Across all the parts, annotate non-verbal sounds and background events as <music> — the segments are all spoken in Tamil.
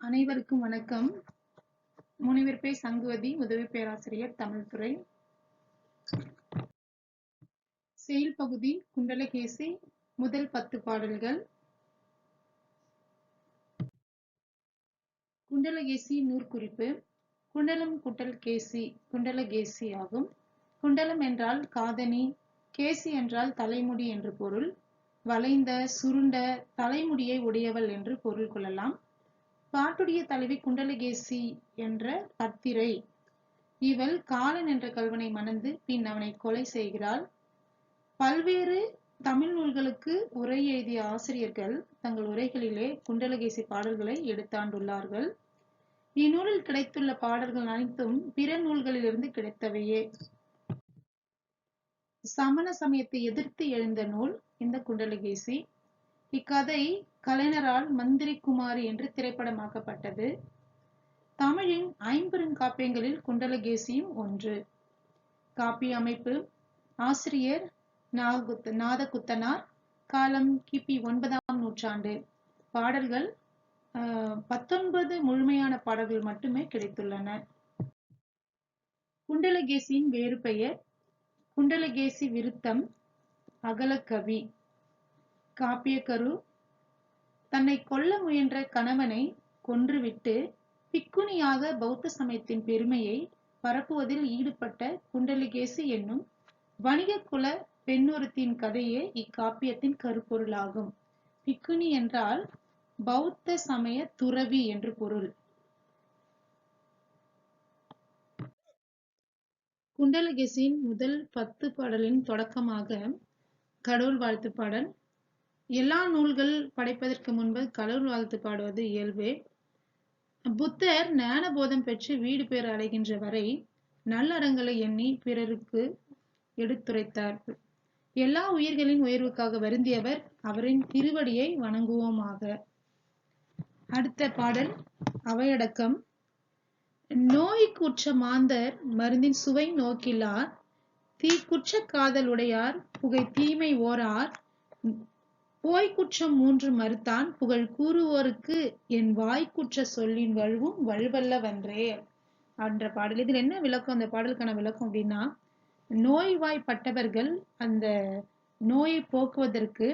அனைவருக்கும் வணக்கம். முனைவர் பே சங்குவதி உதவி பேராசிரியர் தமிழ்துறை. செயல் பகுதி குண்டலகேசி முதல் பத்து பாடல்கள். குண்டலகேசி நூற்குறிப்பு. குண்டலம் குட்டல் கேசி குண்டலகேசி ஆகும். குண்டலம் என்றால் காதணி கேசி என்றால் தலைமுடி என்று பொருள். வளைந்த சுருண்ட தலைமுடியை உடையவள் என்று பொருள் கொள்ளலாம். பாட்டுடைய தலைவி குண்டலகேசி என்ற பத்திரை. இவள் காலன் என்ற கல்வனை மணந்து பின் அவனை கொலை செய்கிறாள். பல்வேறு தமிழ் நூல்களுக்கு உரை எழுதிய ஆசிரியர்கள் தங்கள் உரைகளிலே குண்டலகேசி பாடல்களை எடுத்தாண்டுள்ளார்கள். இந்நூலில் கிடைத்துள்ள பாடல்கள் அனைத்தும் பிற நூல்களிலிருந்து கிடைத்தவையே. சமண சமயத்தை எதிர்த்து எழுந்த நூல் இந்த குண்டலகேசி. இக்கதை கலைஞரால் மந்திரி குமாரி என்று திரைப்படமாக்கப்பட்டது. தமிழின் ஐம்பெருங்காப்பியங்களில் குண்டலகேசியும் ஒன்று. காப்பிய அமைப்பு ஆசிரியர் நாகுத் நாதகுத்தனார் காலம் கிபி ஒன்பதாம் நூற்றாண்டு. பாடல்கள் பத்தொன்பது முழுமையான பாடல்கள் மட்டுமே கிடைத்துள்ளன. குண்டலகேசியின் வேறு பெயர் குண்டலகேசி விருத்தம் அகலக்கவி. காப்பியக்கரு தன்னை கொல்ல முயன்ற கணவனை கொன்றுவிட்டு பிக்குனியாக பௌத்த சமயத்தின் பெருமையை பரப்புவதில் ஈடுபட்ட குண்டலிகேசி என்னும் வணிக குல பெண்ணொருத்தின் கதையே இக்காப்பியத்தின் கருப்பொருளாகும். பிக்குனி என்றால் பௌத்த சமய துறவி என்று பொருள். குண்டலகேசியின் முதல் பத்து பாடலின் தொடக்கமாக கடவுள் வாழ்த்து பாடல் எல்லா நூல்கள் படைப்பதற்கு முன்பு கடவுள் வாழ்த்து பாடுவது இயல்பே. புத்தர் ஞான போதம் பெற்று வீடு பேர் அடைகின்ற வரை நல்லறங்களை எண்ணி பிறருக்கு எடுத்துரைத்தார். எல்லா உயிர்களின் உயர்வுக்காக வருந்தியவர் அவரின் திருவடியை வணங்குவோமாக. அடுத்த பாடல் அவையடக்கம். நோய்க்குற்ற மாந்தர் மருந்தின் சுவை நோக்கிலார் தீக்குற்ற காதல் உடையார் புகை தீமை ஓரார் போய்க்குற்றம் மூன்று மறுத்தான் புகழ் கூறுவோருக்கு என் வாய்க்குற்ற சொல்லின் வழுவும் வழுவல்லவன்றே என்ற பாடல். இதில் என்ன விளக்கம்? அந்த பாடலுக்கான விளக்கம் அப்படின்னா நோய்வாய்ப்பட்டவர்கள் அந்த நோயை போக்குவதற்கு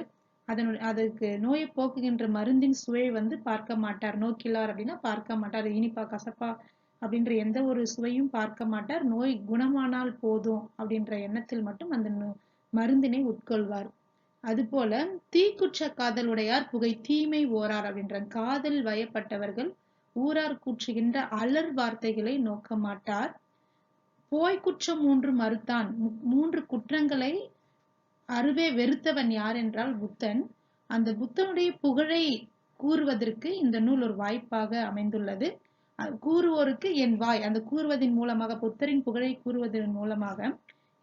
அதனுடைய அதற்கு நோயை போக்குகின்ற மருந்தின் சுவை வந்து பார்க்க மாட்டார். நோக்கிலார் அப்படின்னா பார்க்க மாட்டார். இனிப்பா கசப்பா அப்படின்ற எந்த ஒரு சுவையும் பார்க்க மாட்டார். நோய் குணமானால் போதும் அப்படின்ற எண்ணத்தில் மட்டும் அந்த மருந்தினை உட்கொள்வார். அதுபோல தீக்குற்ற காதலுடையார் புகை தீமை ஓரார் அப்படின்ற காதல் வயப்பட்டவர்கள் ஊரார் கூற்றுகின்ற அலர் வார்த்தைகளை நோக்க மாட்டார். போய் குற்றம் மூன்று மறுத்தான். மூன்று குற்றங்களை அருவே வெறுத்தவன் யார் என்றால் புத்தன். அந்த புத்தனுடைய புகழை கூறுவதற்கு இந்த நூல் ஒரு வாய்ப்பாக அமைந்துள்ளது. கூறுவோருக்கு என் வாய். அந்த கூறுவதன் மூலமாக புத்தரின் புகழை கூறுவதன் மூலமாக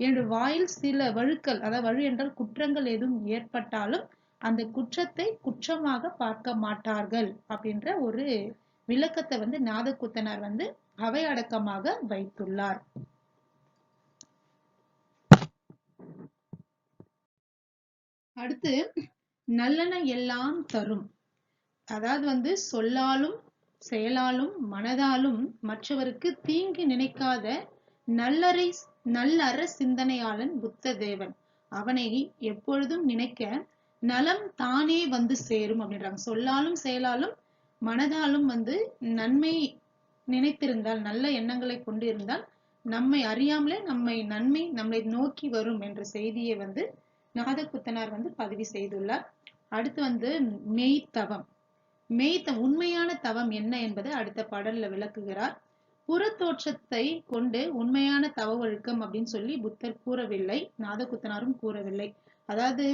என்னுடைய வாயில் சில வழுக்கள் அதாவது வழு என்றால் குற்றங்கள் எதுவும் ஏற்பட்டாலும் அந்த குற்றத்தை குற்றமாக பார்க்க மாட்டார்கள் அப்படின்ற ஒரு விளக்கத்தை வந்து நாதகுத்தனார் வந்து அவை அடக்கமாக வைத்துள்ளார். அடுத்து நல்லன எல்லாம் தரும். அதாவது வந்து சொல்லாலும் செயலாலும் மனதாலும் மற்றவருக்கு தீங்கு நினைக்காத நல்லறை நல்லற சிந்தனையாளன் புத்த தேவன் அவனை எப்பொழுதும் நினைக்க நலம் தானே வந்து சேரும் அப்படின்றாங்க. சொல்லாலும் செயலாலும் மனதாலும் வந்து நன்மை நினைத்திருந்தால் நல்ல எண்ணங்களை கொண்டு இருந்தால் நம்மை அறியாமலே நம்மை நன்மை நம்மை நோக்கி வரும் என்ற செய்தியை வந்து நாதகுத்தனார் வந்து பதிவு செய்துள்ளார். அடுத்து வந்து மெய்த்தவம். மெய்த்த உண்மையான தவம் என்ன என்பதை அடுத்த பாடல்ல விளக்குகிறார். புறத்தோற்றத்தை கொண்டு உண்மையான தவ ஒழுக்கம் அப்படின்னு சொல்லி புத்தர் கூறவில்லை. நாதகுத்தனாரும் கூறவில்லை. அதாவது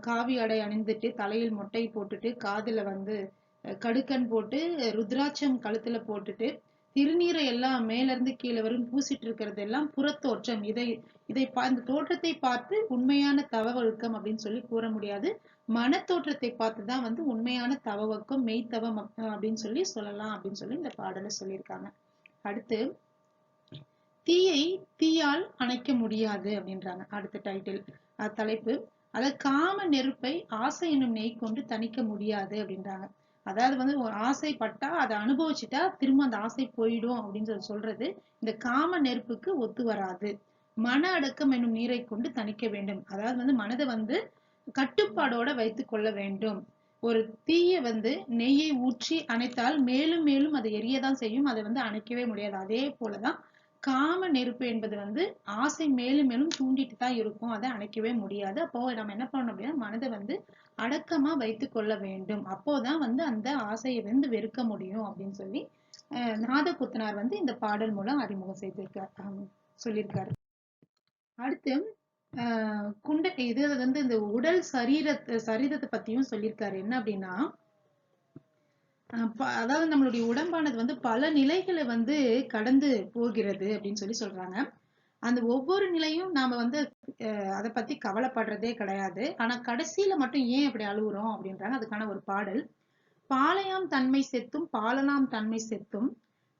காவி அடை அணிந்துட்டு தலையில் மொட்டை போட்டுட்டு காதுல வந்து கடுக்கன் போட்டு ருத்ராட்சம் கழுத்துல போட்டுட்டு திருநீரை எல்லாம் மேல இருந்து கீழே வரும் பூசிட்டு இருக்கிறது எல்லாம் புறத்தோற்றம். இதை இதை இந்த தோற்றத்தை பார்த்து உண்மையான தவ ஒழுக்கம் அப்படின்னு சொல்லி கூற முடியாது. மனத்தோற்றத்தை பார்த்துதான் வந்து உண்மையான தவ ஒழுக்கம் மெய்த்தவம் அப்படின்னு சொல்லி சொல்லலாம் அப்படின்னு சொல்லி இந்த பாடலை சொல்லியிருக்காங்க. அடுத்து தீயை தீயால் அணைக்க முடியாது அப்படின்றாங்க. அடுத்த டைட்டில் தலைப்பு அத காம நெருப்பை ஆசை என்னும் நெய் கொண்டு தணிக்க முடியாது அப்படின்றாங்க. அதாவது வந்து ஒரு ஆசைப்பட்டா அதை அனுபவிச்சுட்டா திரும்ப அந்த ஆசை போயிடும் அப்படின்னு சொல்லி சொல்றது இந்த காம நெருப்புக்கு ஒத்து வராது. மன அடக்கம் என்னும் நீரை கொண்டு தணிக்க வேண்டும். அதாவது வந்து மனதை வந்து கட்டுப்பாடோட வைத்துக் கொள்ள வேண்டும். ஒரு தீய வந்து நெய்யை ஊற்றி அணைத்தால் மேலும் மேலும் அது எரியதான் செய்யும். அதை வந்து அணைக்கவே முடியாது. அதே போலதான் காம நெருப்பு என்பது வந்து ஆசை மேலும் மேலும் தூண்டிட்டு தான் இருக்கும். அதை அணைக்கவே முடியாது. அப்போ நம்ம என்ன பண்ணணும் அப்படின்னா மனதை வந்து அடக்கமா வைத்து கொள்ள வேண்டும். அப்போதான் வந்து அந்த ஆசையை வந்து வெறுக்க முடியும் அப்படின்னு சொல்லி நாத நாதகுத்தனார் வந்து இந்த பாடல் மூலம் அறிமுகம் செய்திருக்கார். சொல்லியிருக்காரு. அடுத்து குண்ட இது வந்து இந்த உடல் சரீரத்தை சரீரத்தை பத்தியும் சொல்லியிருக்காரு என்ன அப்படின்னா அதாவது நம்மளுடைய உடம்பானது வந்து பல நிலைகளை வந்து கடந்து போகிறது அப்படின்னு சொல்லி சொல்றாங்க. அந்த ஒவ்வொரு நிலையும் நாம வந்து அதை பத்தி கவலைப்படுறதே கிடையாது. ஆனா கடைசியில மட்டும் ஏன் அப்படி அழுகுறோம் அப்படின்றாங்க. அதுக்கான ஒரு பாடல். பாலையாம் தன்மை செத்தும் பாலனாம் தன்மை செத்தும்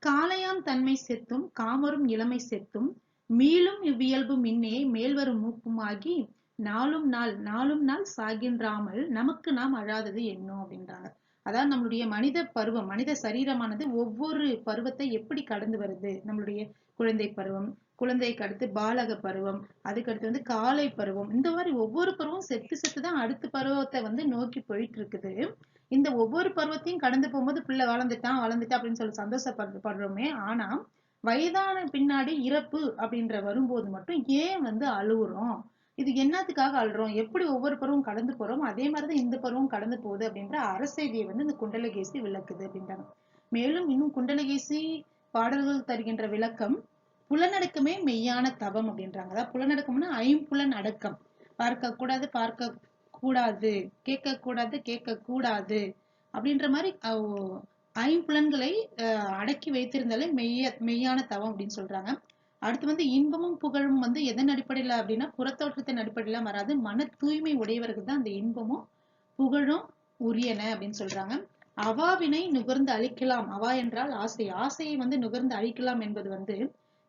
காலையாம் தன்மை செத்தும் காமரும் இளமை செத்தும் மீளும் இவ்வியல்பு மின்னே மேல்வரும் மூப்புமாகி நாளும் நாள் நாளும் நாள் சாகின்றாமல் நமக்கு நாம் அழாதது என்னோ அப்படின்றாங்க. அதாவது நம்மளுடைய மனித பருவம் மனித சரீரமானது ஒவ்வொரு பருவத்தை எப்படி கடந்து வருது? நம்மளுடைய குழந்தை பருவம் குழந்தைக்கு அடுத்து பாலக பருவம் அதுக்கு அடுத்து வந்து காலை பருவம் இந்த மாதிரி ஒவ்வொரு பருவம் செத்து செத்து தான் அடுத்த பருவத்தை வந்து நோக்கி போயிட்டு இருக்குது இந்த ஒவ்வொரு பருவத்தையும் கடந்து போகும்போது பிள்ளை வளர்ந்துட்டான் வளர்ந்துட்டான் அப்படின்னு சொல்லி சந்தோஷப்படுறோமே ஆனா வயதான பின்னாடி இறப்பு அப்படின்ற வரும்போது மட்டும் ஏன் வந்து அழுகுறோம் இது என்னத்துக்காக அழுறோம்? எப்படி ஒவ்வொரு பருவம் கடந்து போறோம் அதே மாதிரிதான் இந்த பருவம் கடந்து போகுது அப்படின்ற அரசெய்தியை வந்து இந்த குண்டலகேசி விளக்குது அப்படின்றாங்க. மேலும் இன்னும் குண்டலகேசி பாடல்கள் தருகின்ற விளக்கம் புலநடக்கமே மெய்யான தவம் அப்படின்றாங்க. அதாவது புலநடக்கம்னா ஐம்புலன் அடக்கம். பார்க்க கூடாது பார்க்க கூடாது கேட்க கூடாது கேட்க கூடாது அப்படின்ற மாதிரி ஐம்புலன்களை அடக்கி வைத்திருந்தாலே மெய்ய மெய்யான தவம் அப்படின்னு சொல்றாங்க. அடுத்து வந்து இன்பமும் புகழும் வந்து எதன் அடிப்படையில அப்படின்னா புறத்தோற்றத்தின் அடிப்படையில வராது. மன தூய்மை உடையவருக்கு தான் அந்த இன்பமும் புகழும் உரியன அப்படின்னு சொல்றாங்க. அவாவினை நுகர்ந்து அழிக்கலாம். அவா என்றால் ஆசை. ஆசையை வந்து நுகர்ந்து அழிக்கலாம் என்பது வந்து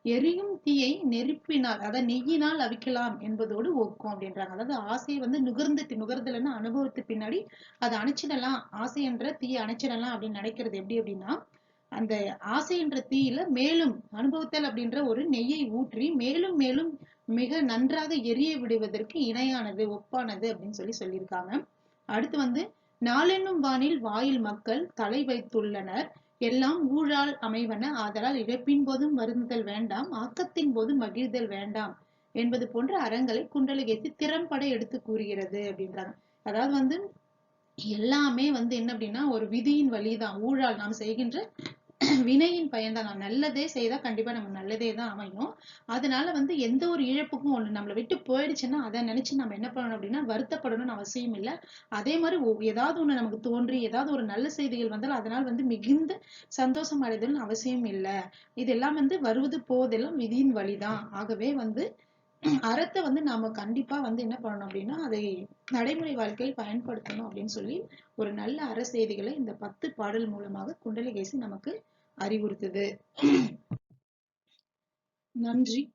எரியும் தீயை நெருப்பினால் அதாவது நெய்யினால் அவிக்கலாம் என்பதோடு ஒக்கும் அப்படின்றாங்க. அதாவது ஆசையை வந்து நுகர்ந்து நுகர்தல்னு அனுபவத்து பின்னாடி அதை அணைச்சிடலாம். ஆசை என்ற தீயை அணைச்சிடலாம் அப்படின்னு நினைக்கிறது எப்படி அப்படின்னா அந்த ஆசை என்ற தீயில மேலும் அனுபவத்தல் அப்படின்ற ஒரு நெய்யை ஊற்றி மேலும் மேலும் மிக நன்றாக எரிய விடுவதற்கு இணையானது ஒப்பானது அப்படின்னு சொல்லி சொல்லியிருக்காங்க. அடுத்து வந்து நாளென்னும் வானில் வாயில் மக்கள் தலை வைத்துள்ளனர். எல்லாம் ஊழால் அமைவன ஆதலால் இழப்பின் போதும் வருந்துதல் வேண்டாம் ஆக்கத்தின் போதும் மகிழ்தல் வேண்டாம் என்பது போன்ற அறங்களை குண்டலகேசி திறம்பட எடுத்து கூறுகிறது அப்படின்றாங்க. அதாவது வந்து எல்லாமே வந்து என்ன அப்படின்னா ஒரு விதியின் வழிதான் ஊழால் நாம் செய்கின்ற <clears throat> வினையின் பயன்தான் நான் நல்லதே செய்தா கண்டிப்பா நம்ம நல்லதே தான் அமையும். அதனால வந்து எந்த ஒரு இழப்புக்கும் ஒண்ணு நம்மளை விட்டு போயிடுச்சுன்னா அதை நினைச்சு நம்ம என்ன பண்ணணும் அப்படின்னா வருத்தப்படணும்னு அவசியம் இல்லை. அதே மாதிரி ஒ- ஏதாவது ஒண்ணு நமக்கு தோன்றி ஏதாவது ஒரு நல்ல செய்திகள் வந்தாலும் அதனால் வந்து மிகுந்த சந்தோஷம் அடைதல்னு அவசியம் இல்லை. இதெல்லாம் வந்து வருவது போதெல்லாம் விதியின் வழிதான் ஆகவே வந்து <clears throat> அறத்தை வந்து நாம கண்டிப்பா வந்து என்ன பண்ணணும் அப்படின்னா அதை நடைமுறை வாழ்க்கையில் பயன்படுத்தணும் அப்படின்னு சொல்லி ஒரு நல்ல அற செய்திகளை இந்த பத்து பாடல் மூலமாக குண்டலகேசி நமக்கு அறிவுறுத்துது. நன்றி.